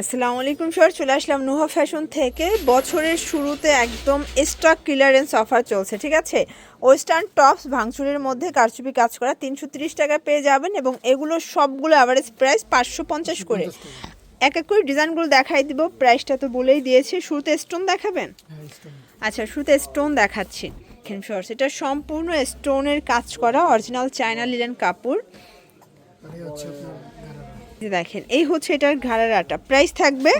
আসসালামু আলাইকুম, স্যার। চলে আসলাম নুহা ফ্যাশন থেকে। বছরের শুরুতে একদম স্টক ক্লিয়ারেন্স অফার চলছে, ঠিক আছে? ওয়েস্টার্ন টপস ভাঙচুরের মধ্যে কারচুপি কাজ করা, তিনশো তিরিশ টাকা পেয়ে যাবেন এবং এগুলো সবগুলো অ্যাভারেজ প্রাইস পাঁচশো পঞ্চাশ করে। এক এক করে ডিজাইনগুলো দেখাই দিব প্রাইসটা তো বলেই দিয়েছি। শুরুতে স্টোন দেখাবেন? আচ্ছা শুরুতে স্টোন দেখাচ্ছি। শর্টস এটা সম্পূর্ণ স্টোনের কাজ করা অরিজিনাল চায়না লিলেন কাপড়। দেখেন এই হচ্ছে এটার ঘাড়ারাটা প্রাইস থাকবে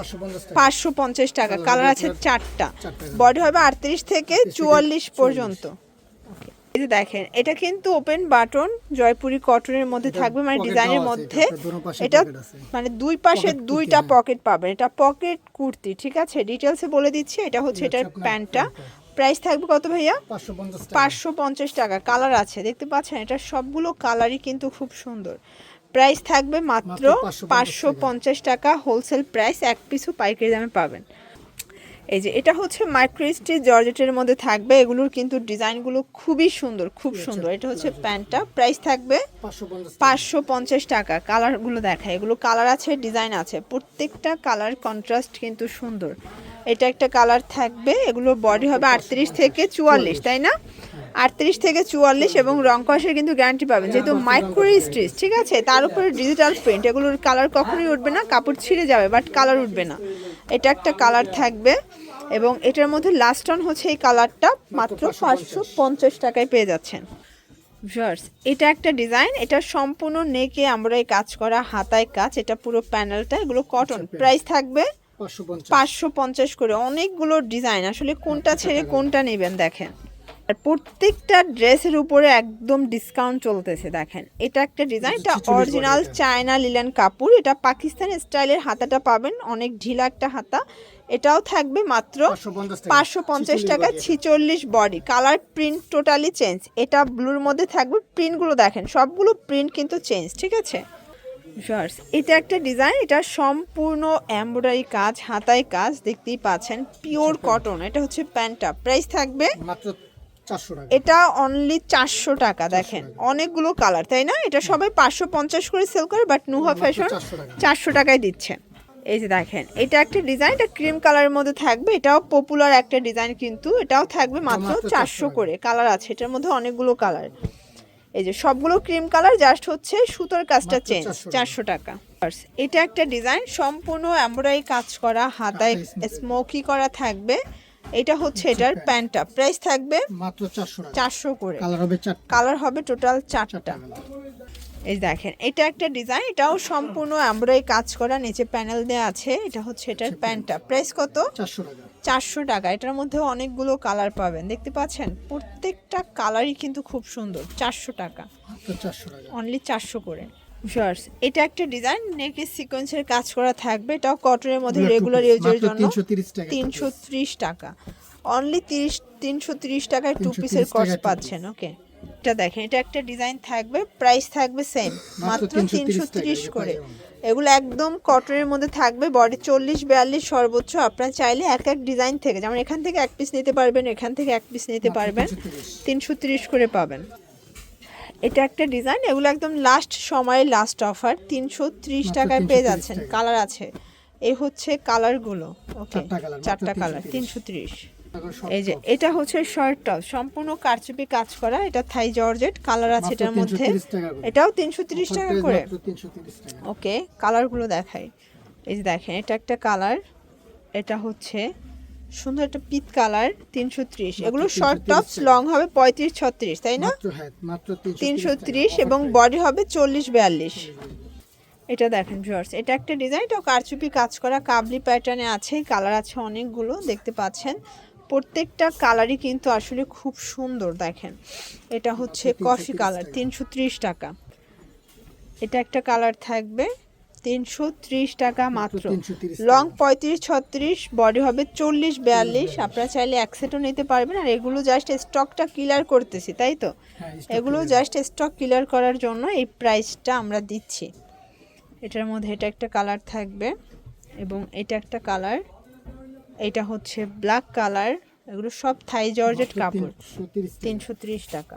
পাঁচশো পঞ্চাশ টাকা। কালার আছে চারটা। বডি হবে আটত্রিশ থেকে চুয়াল্লিশ পর্যন্ত। এই যে দেখেন এটা কিন্তু ওপেন বাটন জয়পুরি কটনের মধ্যে থাকবে মানে ডিজাইনের মধ্যে। এটা মানে দুই পাশে দুইটা পকেট পাবেন। এটা পকেট কুর্তি ঠিক আছে? ডিটেলসে বলে দিচ্ছি এটা হচ্ছে এটার প্যান্টটা। প্রাইস থাকবে কত ভাইয়া? পাঁচশো পঞ্চাশ টাকা। কালার আছে দেখতে পাচ্ছেন? এটা সবগুলো কালারই কিন্তু খুব সুন্দর। প্রাইস থাকবে মাত্র পাঁচশো পঞ্চাশ টাকা। হোলসেল প্রাইস এক পিসও পাইকারি দামে পাবেন। এই যে এটা হচ্ছে মাইক্রোস্টি জর্জেটের মধ্যে থাকবে। এগুলোর কিন্তু ডিজাইনগুলো খুবই সুন্দর খুব সুন্দর। এটা হচ্ছে প্যান্টটা। প্রাইস থাকবে পাঁচশো পঞ্চাশ টাকা। কালারগুলো দেখা এগুলো কালার আছে ডিজাইন আছে। প্রত্যেকটা কালার কন্ট্রাস্ট কিন্তু সুন্দর। এটা একটা কালার থাকবে। এগুলো বডি হবে আটত্রিশ থেকে চুয়াল্লিশ। তাই না? আটত্রিশ থেকে চুয়াল্লিশ এবং রং কষের কিন্তু গ্যারান্টি পাবেন যেহেতু মাইক্রো স্টিচ ঠিক আছে? তার উপরে ডিজিটাল প্রিন্ট এগুলোর কালার কখনোই উঠবে না কাপড় ছিঁড়ে যাবে বাট কালার উঠবে না। এটা একটা কালার থাকবে এবং এটার মধ্যে লাস্ট অন হচ্ছে এই কালারটা মাত্র পাঁচশো পঞ্চাশ টাকায় পেয়ে যাচ্ছেন। ভিউয়ার্স এটা একটা ডিজাইন এটা সম্পূর্ণ নেকে আমরা এই কাজ করা হাতায় কাজ এটা পুরো প্যানেলটা এগুলো কটন প্রাইস থাকবে পাঁচশো পঞ্চাশ। করে অনেকগুলো ডিজাইন আসলে কোনটা ছেড়ে কোনটা নেবেন দেখেন। আর প্রত্যেকটা ড্রেসের উপরে একদম ডিসকাউন্ট চলতেছে দেখেন। এটা একটা ডিজাইন এটা অরিজিনাল চায়না লিলেন কাপড় এটা। পাকিস্তানি স্টাইলের হাতাটা পাবেন অনেক ঢিলা একটা হাতা। এটাও থাকবে মাত্র পাঁচশো পঞ্চাশ টাকা। ছিচল্লিশ body colour print totally change এটা ব্লুর মধ্যে থাকবে প্রিন্টগুলো দেখেন সবগুলো প্রিন্ট কিন্তু চেঞ্জ ঠিক আছে? এটা একটা ডিজাইন এটা সম্পূর্ণ এমব্রয়ডারি কাজ হাতায় কাজ দেখতেই পাচ্ছেন পিওর কটন এটা হচ্ছে প্যান্টটা। প্রাইস থাকবে মাত্র এটা অনলি চারশো টাকা দেখেন। অনেকগুলো কালার তাই না? এটা সবাই পাঁচশো পঞ্চাশ করে সেল করে বাট নুহা ফ্যাশন চারশো টাকায় দিচ্ছে। এই যে দেখেন এটা একটা ডিজাইন এটা ক্রিম কালারের মধ্যে থাকবে। এটাও পপুলার একটা ডিজাইন কিন্তু এটাও থাকবে মাত্র মাত্র 400 চারশো করে। কালার আছে এটার মধ্যে অনেকগুলো কালার এই যে সবগুলো ক্রিম কালার জাস্ট হচ্ছে সুতোর কাজটা চেঞ্জ চারশো টাকা। এটা একটা ডিজাইন সম্পূর্ণ এমব্রয়ডারি কাজ করা হাতায় স্মোকি করা থাকবে। এটা হচ্ছে এটার প্যান্টটা প্রাইস থাকবে মাত্র চারশো করে। কালার হবে কালার হবে টোটাল চারটা। এই দেখেন এটা একটা ডিজাইন এটাও সম্পূর্ণ এমব্রয়ডারি কাজ করা নিচে প্যানেল দেওয়া আছে এটা হচ্ছে এটার প্যান্টটা প্রাইস কত? চারশো টাকা। এটার মধ্যে অনেকগুলো কালার পাবেন। দেখতে পাচ্ছেন? প্রত্যেকটা কালারই কিন্তু খুব সুন্দর। চারশো টাকা। মাত্র চারশো টাকা। অনলি চারশো করে। শার্টস এটা একটা ডিজাইন নেকে সিকোয়েন্সের কাজ করা থাকবে এটাও কটনের মধ্যে রেগুলার ইউজের জন্য তিনশো তিরিশ টাকা অনলি তিরিশ তিনশো ত্রিশ টাকায় টু পিসের কস্ট পাচ্ছেন ওকে এটা দেখেন এটা একটা ডিজাইন থাকবে প্রাইস থাকবে সেম মাত্র তিনশো 330 করে। এগুলো একদম কটনের মধ্যে থাকবে বডি চল্লিশ বিয়াল্লিশ সর্বোচ্চ আপনারা চাইলে এক এক ডিজাইন থেকে যেমন এখান থেকে এক পিস নিতে পারবেন এখান থেকে এক পিস নিতে পারবেন 330 তিনশো ত্রিশ করে পাবেন। এটা একটা ডিজাইন এগুলো একদম লাস্ট সময়ের লাস্ট অফার তিনশো ত্রিশ টাকায় পেয়ে 330 যাচ্ছেন কালার আছে। এই হচ্ছে কালারগুলো ওকে চারটা কালার তিনশো ত্রিশ। এই যে এটা হচ্ছে শর্ট টপ সম্পূর্ণ কারচুপি কাজ করা এটা থাই জর্জেট কালার আছে এটার মধ্যে। 330 টাকা করে। এটাও তিনশো ত্রিশ টাকা করে। price মাত্র 330 টাকা। ওকে কালারগুলো দেখাই। এই যে দেখেন এটা একটা কালার এটা হচ্ছে সুন্দর একটা পিত কালার তিনশো ত্রিশ। এগুলো শর্ট 330 টপস লং হবে পঁয়ত্রিশ ছত্রিশ তাই না? হ্যাঁ তিনশো ত্রিশ এবং বডি হবে চল্লিশ বিয়াল্লিশ। এটা দেখেন ভিউয়ার্স এটা একটা ডিজাইন এটা কারচুপি কাজ করা কাবলি প্যাটার্নে আছে কালার আছে অনেকগুলো দেখতে পাচ্ছেন। প্রত্যেকটা কালারই কিন্তু আসলে খুব সুন্দর দেখেন। এটা হচ্ছে কফি কালার তিনশো ত্রিশ টাকা। এটা একটা কালার থাকবে তিনশো ত্রিশ টাকা মাত্র। লং পঁয়ত্রিশ ছত্রিশ বডি হবে চল্লিশ বিয়াল্লিশ। আপনারা চাইলে এক সেটও নিতে পারবেন। আর এগুলো জাস্ট স্টকটা ক্লিয়ার করতেছি তাই তো? হ্যাঁ, এগুলো জাস্ট স্টক ক্লিয়ার করার জন্য এই প্রাইসটা আমরা দিচ্ছি। এটার মধ্যে এটা একটা কালার থাকবে এবং এটা একটা কালার এটা হচ্ছে ব্ল্যাক কালার এগুলো সব থাই জর্জেট কাপড়। তিনশো ত্রিশ টাকা।